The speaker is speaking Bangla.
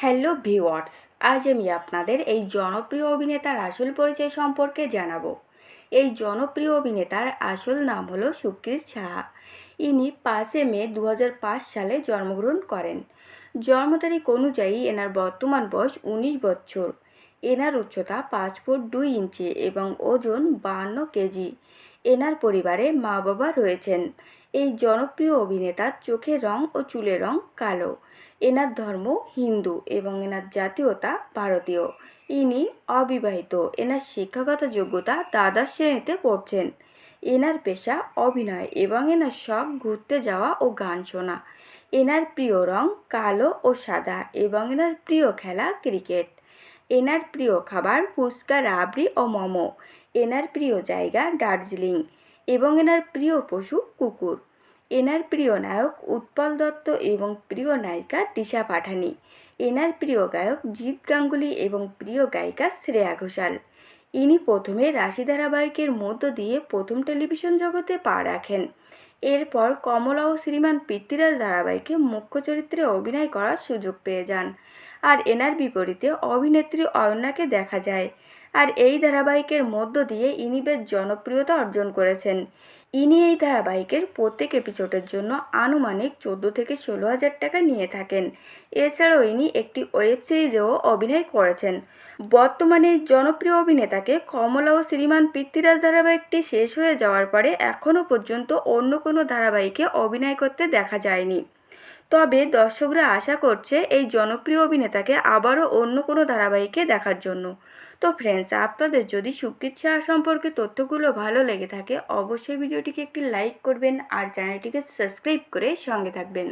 হ্যালো ভিওয়ার্স আজ আমি আপনাদের এই জনপ্রিয় অভিনেতার আসল পরিচয় সম্পর্কে জানাব। এই জনপ্রিয় অভিনেতার আসল নাম হলো সুকৃত সাহা। ইনি পাঁচে মে দু হাজার পাঁচ সালে জন্মগ্রহণ করেন। জন্ম তারিখ অনুযায়ী এনার বর্তমান বয়স উনিশ বছর। এনার উচ্চতা পাঁচ ফুট দুই ইঞ্চি এবং ওজন বাহান্ন কেজি। এনার পরিবারে মা বাবা রয়েছেন। এই জনপ্রিয় অভিনেতার চোখের রং ও চুলের রং কালো। এনার ধর্ম হিন্দু এবং এনার জাতীয়তা ভারতীয়। ইনি অবিবাহিত। এনার শিক্ষাগত যোগ্যতা দ্বাদশ শ্রেণীতে পড়ছেন। এনার পেশা অভিনয় এবং এনার শখ ঘুরতে যাওয়া ও গান শোনা। এনার প্রিয় রং কালো ও সাদা এবং এনার প্রিয় খেলা ক্রিকেট। এনার প্রিয় খাবার ফুচকা, রাবড়ি ও মোমো। এনার প্রিয় জায়গা দার্জিলিং এবং এনার প্রিয় পশু কুকুর। এনার প্রিয় নায়ক উৎপল দত্ত এবং প্রিয় নায়িকা দিশা পাঠানি। এনার প্রিয় গায়ক জিৎ গাঙ্গুলি এবং প্রিয় গায়িকা শ্রেয়া ঘোষাল। ইনি প্রথমে রাশি ধারাবাহিকের মধ্য দিয়ে প্রথম টেলিভিশন জগতে পা রাখেন। এরপর কমলা ও শ্রীমান পৃথ্বীরাজ ধারাবাহিকে মুখ্য চরিত্রে অভিনয় করার সুযোগ পেয়ে যান। আর এনার বিপরীতে অভিনেত্রী অয়নাকে দেখা যায়। আর এই ধারাবাহিকের মধ্য দিয়ে ইনি বেশ জনপ্রিয়তা অর্জন করেছেন। ইনি এই ধারাবাহিকের প্রত্যেক এপিসোডের জন্য আনুমানিক চোদ্দ থেকে ষোলো হাজার টাকা নিয়ে থাকেন। এছাড়াও ইনি একটি ওয়েব সিরিজেও অভিনয় করেছেন। বর্তমানে জনপ্রিয় অভিনেতাকে কমলা ও শ্রীমান পৃথ্বীরাজ ধারাবাহিকটি শেষ হয়ে যাওয়ার পরে এখনও পর্যন্ত অন্য কোনো ধারাবাহিকে অভিনয় করতে দেখা যায়নি। তবে দর্শকরা আশা করছে এই জনপ্রিয় অভিনেতাকে আবারও অন্য কোনো ধারাবাহিকে দেখার জন্য। তো ফ্রেন্ডস আপনাদের যদি সুকৃত সাহা সম্পর্কে তথ্যগুলো ভালো লেগে থাকে, অবশ্যই ভিডিওটিকে একটি লাইক করবেন আর চ্যানেলটিকে সাবস্ক্রাইব করে সঙ্গে থাকবেন।